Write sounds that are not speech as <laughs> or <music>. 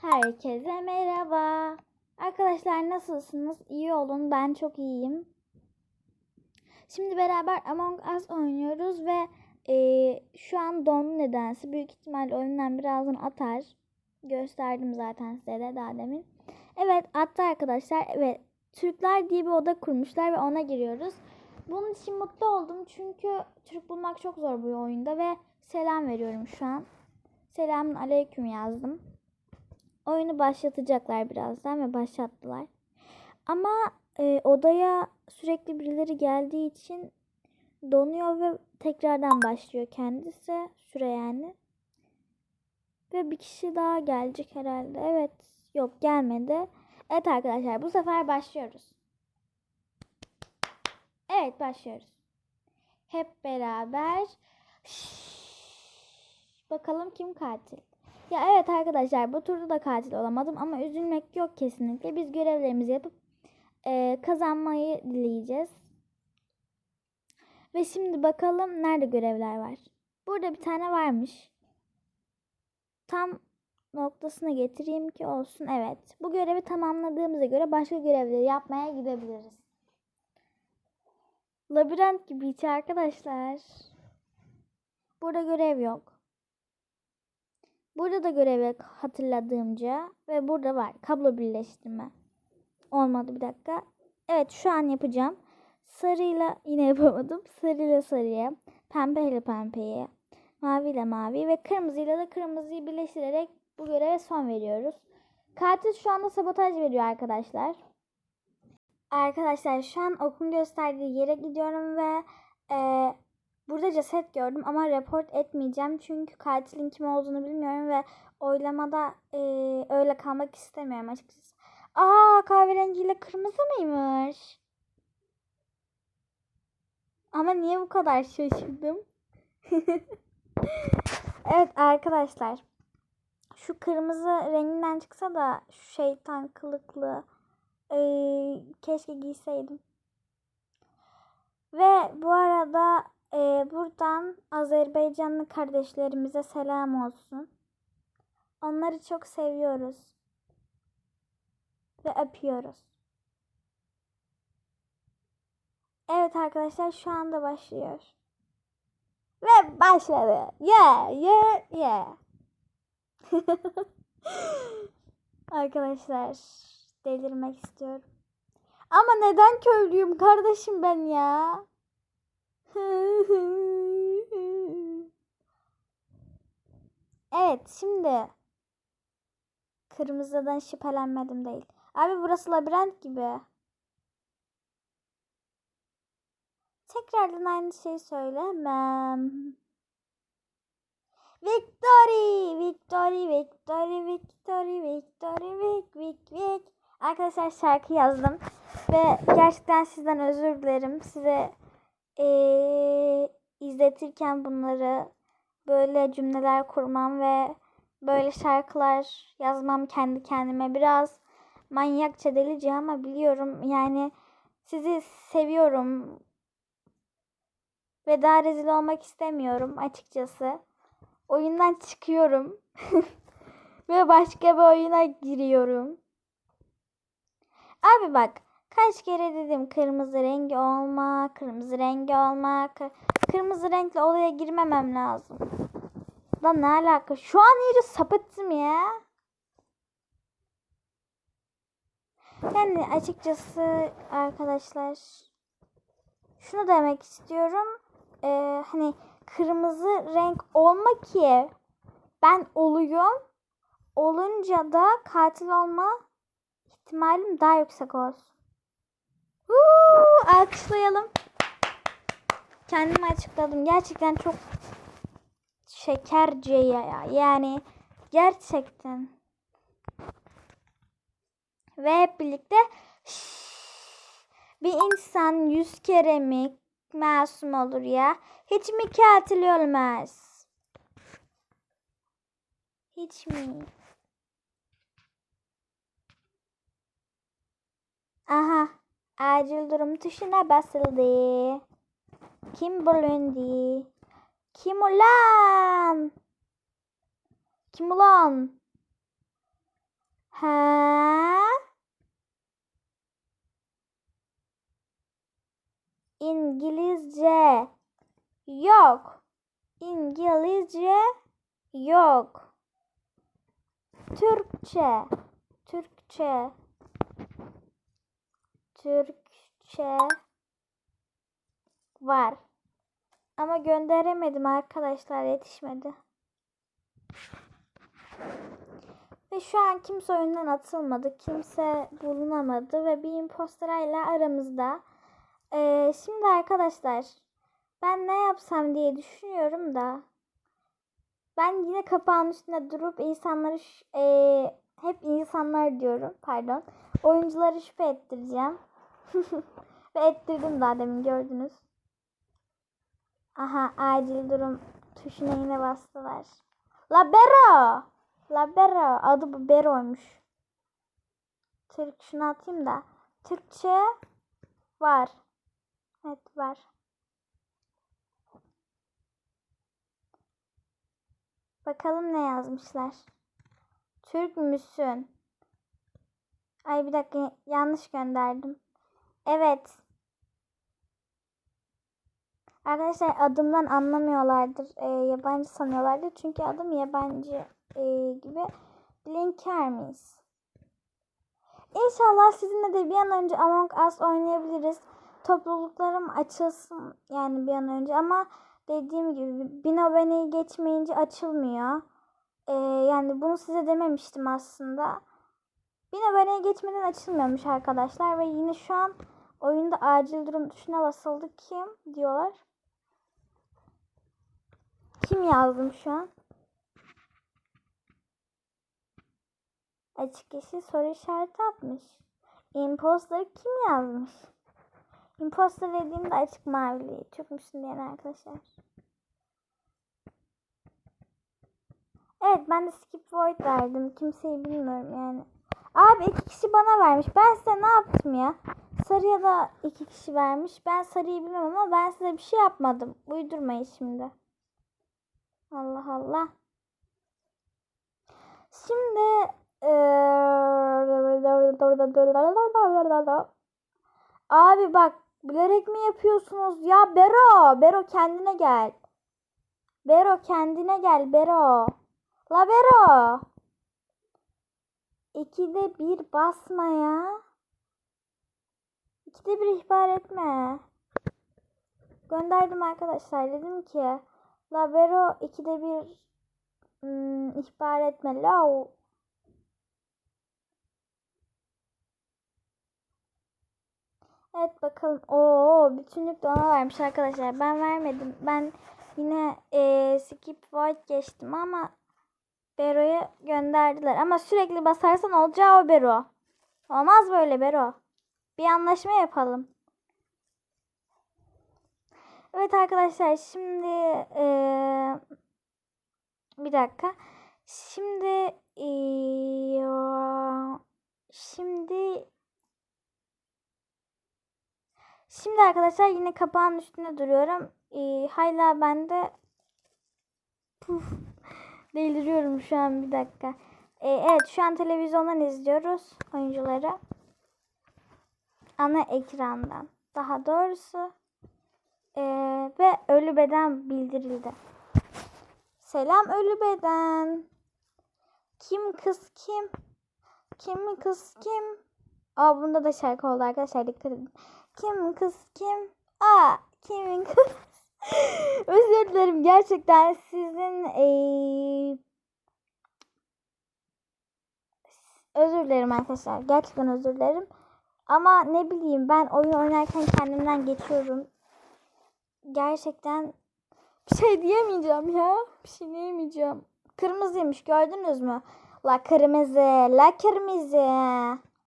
Herkese merhaba. Arkadaşlar nasılsınız? İyi olun. Ben çok iyiyim. Şimdi beraber Among Us oynuyoruz ve eee, şu an dondu nedense. Büyük ihtimal oyundan birazdan atar. Gösterdim zaten size de daha demin. Evet attı arkadaşlar. Evet Türkler diye bir oda kurmuşlar ve ona giriyoruz. Bunun için mutlu oldum çünkü Türk bulmak çok zor bu oyunda ve selam veriyorum şu an. Selamun aleyküm yazdım. Oyunu başlatacaklar birazdan ve başlattılar. Ama e, odaya sürekli birileri geldiği için donuyor ve tekrardan başlıyor kendisi. Süre yani. Ve bir kişi daha gelecek herhalde. Evet. Yok gelmedi. Evet arkadaşlar bu sefer başlıyoruz. Evet başlıyoruz. Hep beraber. Bakalım kim katil? Ya evet arkadaşlar bu turda da katil olamadım ama üzülmek yok kesinlikle. Biz görevlerimizi yapıp e, kazanmayı dileyeceğiz. Ve şimdi bakalım nerede görevler var. Burada bir tane varmış. Tam noktasına getireyim ki olsun. Evet. Bu görevi tamamladığımıza göre başka görevleri yapmaya gidebiliriz. Labirent gibi hiç arkadaşlar. Burada görev yok. Burada da görevi hatırladığımca ve burada var. Kablo birleştirme. Olmadı bir dakika. Evet şu an yapacağım. Sarıyla yine <laughs> yapamadım. Sarıyla sarıya, pembeyle pembeye, maviyle mavi ve kırmızıyla da kırmızıyı birleştirerek bu göreve son veriyoruz. Katil şu anda sabotaj veriyor arkadaşlar. Arkadaşlar şu an okun gösterdiği yere gidiyorum ve e, burada ceset gördüm ama report etmeyeceğim çünkü katilin kim olduğunu bilmiyorum ve oylamada e, öyle kalmak istemiyorum açıkçası. Aa kahverengiyle kırmızı mıymış? Ama niye bu kadar şaşırdım? <laughs> evet arkadaşlar. Şu kırmızı renginden çıksa da şu şeytan kılıklı ee, keşke giyseydim. Ve bu arada Azerbaycanlı kardeşlerimize selam olsun. Onları çok seviyoruz. Ve öpüyoruz. Evet arkadaşlar şu anda başlıyor. Ve başladı. Yeah, yeah, yeah. <laughs> arkadaşlar delirmek istiyorum. Ama neden köylüyüm kardeşim ben ya? <laughs> evet şimdi kırmızıdan şüphelenmedim değil. Abi burası labirent gibi. Tekrardan aynı şeyi söylemem. Victory, victory, victory, victory, victory, vic, vic, vic. Arkadaşlar şarkı yazdım ve gerçekten sizden özür dilerim. Size ee, izletirken bunları böyle cümleler kurmam ve böyle şarkılar yazmam kendi kendime biraz manyakça delice ama biliyorum yani sizi seviyorum ve daha rezil olmak istemiyorum açıkçası. Oyundan çıkıyorum <laughs> ve başka bir oyuna giriyorum. Abi bak kaç kere dedim kırmızı rengi olma, kırmızı rengi olma. Kırmızı renkle olaya girmemem lazım. Lan ne alaka? Şu an iyice sapıttım ya. Yani açıkçası arkadaşlar şunu demek istiyorum. Ee, hani kırmızı renk olma ki ben oluyorum. Olunca da katil olma ihtimalim daha yüksek olsun. Uuu, alkışlayalım. Kendimi açıkladım. Gerçekten çok şekerce ya. Yani gerçekten. Ve hep birlikte bir insan yüz kere mi masum olur ya? Hiç mi katil olmaz? Hiç mi? Aha. Acil durum tuşuna basıldı. Kim bulundu? Kim ulan? Kim ulan? Ha? İngilizce yok. İngilizce yok. Türkçe. Türkçe. Türkçe var. Ama gönderemedim arkadaşlar yetişmedi. Ve şu an kimse oyundan atılmadı. Kimse bulunamadı ve bir imposterayla aramızda. Ee, şimdi arkadaşlar ben ne yapsam diye düşünüyorum da ben yine kapağın üstünde durup insanları ee, hep insanlar diyorum pardon oyuncuları şüphe ettireceğim <laughs> ve ettirdim daha demin gördünüz. Aha acil durum tuşuna yine bastılar. La Bero! La Bero. Adı bu Bero'ymuş. Türk şunu atayım da. Türkçe var. Evet var. Bakalım ne yazmışlar. Türk müsün? Ay bir dakika yanlış gönderdim. Evet. Arkadaşlar adımdan anlamıyorlardır. e, yabancı sanıyorlardır. Çünkü adım yabancı e, gibi. Blinker miyiz? İnşallah sizinle de bir an önce Among Us oynayabiliriz. Topluluklarım açılsın yani bir an önce ama dediğim gibi bin aboneyi geçmeyince açılmıyor. E, yani bunu size dememiştim aslında. Bin aboneye geçmeden açılmıyormuş arkadaşlar ve yine şu an oyunda acil durum tuşuna basıldı. Kim diyorlar. Kim yazdım şu an? Açık yeşil soru işareti atmış. Imposter kim yazmış? Imposter dediğimde açık mavili. Çok musun diyen arkadaşlar. Evet ben de skip void verdim. Kimseyi bilmiyorum yani. Abi iki kişi bana vermiş. Ben size ne yaptım ya? Sarıya da iki kişi vermiş. Ben sarıyı bilmem ama ben size bir şey yapmadım. Uydurmayın şimdi. Allah Allah. Şimdi Abi bak bilerek mi yapıyorsunuz? Ya Bero Bero kendine gel. Bero kendine gel Bero. La Bero. İkide bir basma ya. İkide bir ihbar etme. Gönderdim arkadaşlar dedim ki La Bero ikide bir hmm, ihbar etme la Evet bakalım. Oo bütünlük de ona vermiş arkadaşlar. Ben vermedim. Ben yine e, skip void geçtim ama Bero'ya gönderdiler. Ama sürekli basarsan olacağı o Bero. Olmaz böyle Bero. Bir anlaşma yapalım. Evet arkadaşlar şimdi e, bir dakika. Şimdi e, şimdi Şimdi arkadaşlar yine kapağın üstünde duruyorum. Ee, hala bende Puf, deliriyorum şu an bir dakika. Ee, evet şu an televizyondan izliyoruz oyuncuları. Ana ekrandan. Daha doğrusu ee, ve ölü beden bildirildi. Selam ölü beden. Kim kız kim? Kim kız kim? Aa bunda da şarkı oldu arkadaşlar dikkat edin. Kim kız kim? Aa kimin kız? <laughs> özür dilerim gerçekten sizin ee... özür dilerim arkadaşlar. Gerçekten özür dilerim. Ama ne bileyim ben oyun oynarken kendimden geçiyorum. Gerçekten bir şey diyemeyeceğim ya. Bir şey diyemeyeceğim. Kırmızıymış gördünüz mü? La kırmızı, la kırmızı.